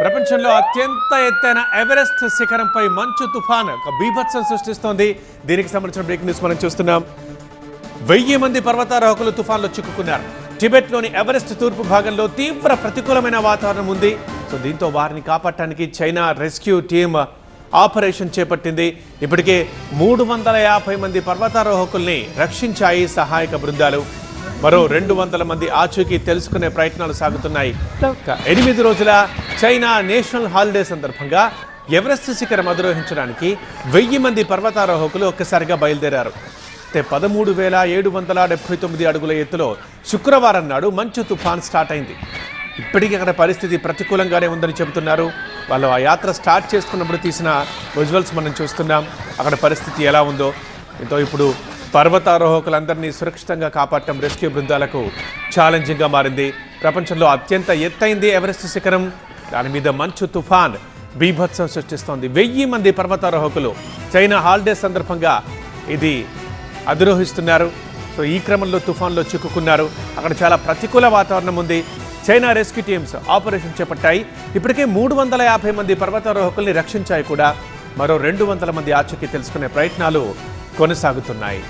ప్రపంచంలో అత్యంత ఎత్తైన ఎవరెస్ట్ శిఖరంపై మంచు తుఫాన్ ఒక బీభత్సం సృష్టిస్తోంది. దీనికి సంబంధించిన బ్రేక్ న్యూస్ మనం చూస్తున్నాం. వెయ్యి మంది పర్వతారోహకులు తుఫాన్లో చిక్కుకున్నారు. టిబెట్లోని ఎవరెస్ట్ తూర్పు భాగంలో తీవ్ర ప్రతికూలమైన వాతావరణం ఉంది. సో దీంతో వారిని కాపాడటానికి చైనా రెస్క్యూ టీమ్ ఆపరేషన్ చేపట్టింది. ఇప్పటికే మూడు వందల యాభై మంది పర్వతారోహకుల్ని రక్షించాయి సహాయక బృందాలు. మరో రెండు వందల మంది ఆచూకీ తెలుసుకునే ప్రయత్నాలు సాగుతున్నాయి. ఎనిమిది రోజుల చైనా నేషనల్ హాలిడే సందర్భంగా ఎవరెస్ట్ శిఖరం అధిరోహించడానికి వెయ్యి మంది పర్వతారోహకులు ఒక్కసారిగా బయలుదేరారు. అయితే పదమూడు వేల ఏడు వందల డెబ్బై తొమ్మిది అడుగుల ఎత్తులో శుక్రవారం నాడు మంచు తుఫాన్ స్టార్ట్ అయింది. ఇప్పటికీ అక్కడ పరిస్థితి ప్రతికూలంగానే ఉందని చెబుతున్నారు. వాళ్ళు ఆ యాత్ర స్టార్ట్ చేసుకున్నప్పుడు తీసిన విజువల్స్ మనం చూస్తున్నాం. అక్కడ పరిస్థితి ఎలా ఉందో. ఎంతో ఇప్పుడు పర్వతారోహకులందరినీ సురక్షితంగా కాపాడటం రెస్క్యూ బృందాలకు ఛాలెంజింగ్గా మారింది. ప్రపంచంలో అత్యంత ఎత్తైంది ఎవరెస్ట్ శిఖరం. దాని మీద మంచు తుఫాన్ బీభత్సం సృష్టిస్తోంది. వెయ్యి మంది పర్వతారోహకులు చైనా హాలిడే సందర్భంగా ఇది అధిరోహిస్తున్నారు. సో ఈ క్రమంలో తుఫాన్లో చిక్కుకున్నారు. అక్కడ చాలా ప్రతికూల వాతావరణం ఉంది. చైనా రెస్క్యూ టీమ్స్ ఆపరేషన్ చేపట్టాయి. ఇప్పటికే మూడు వందల యాభై మంది పర్వతారోహకుల్ని రక్షించాయి కూడా. మరో రెండు వందల మంది ఆచూకీ తెలుసుకునే ప్రయత్నాలు కొనసాగుతున్నాయి.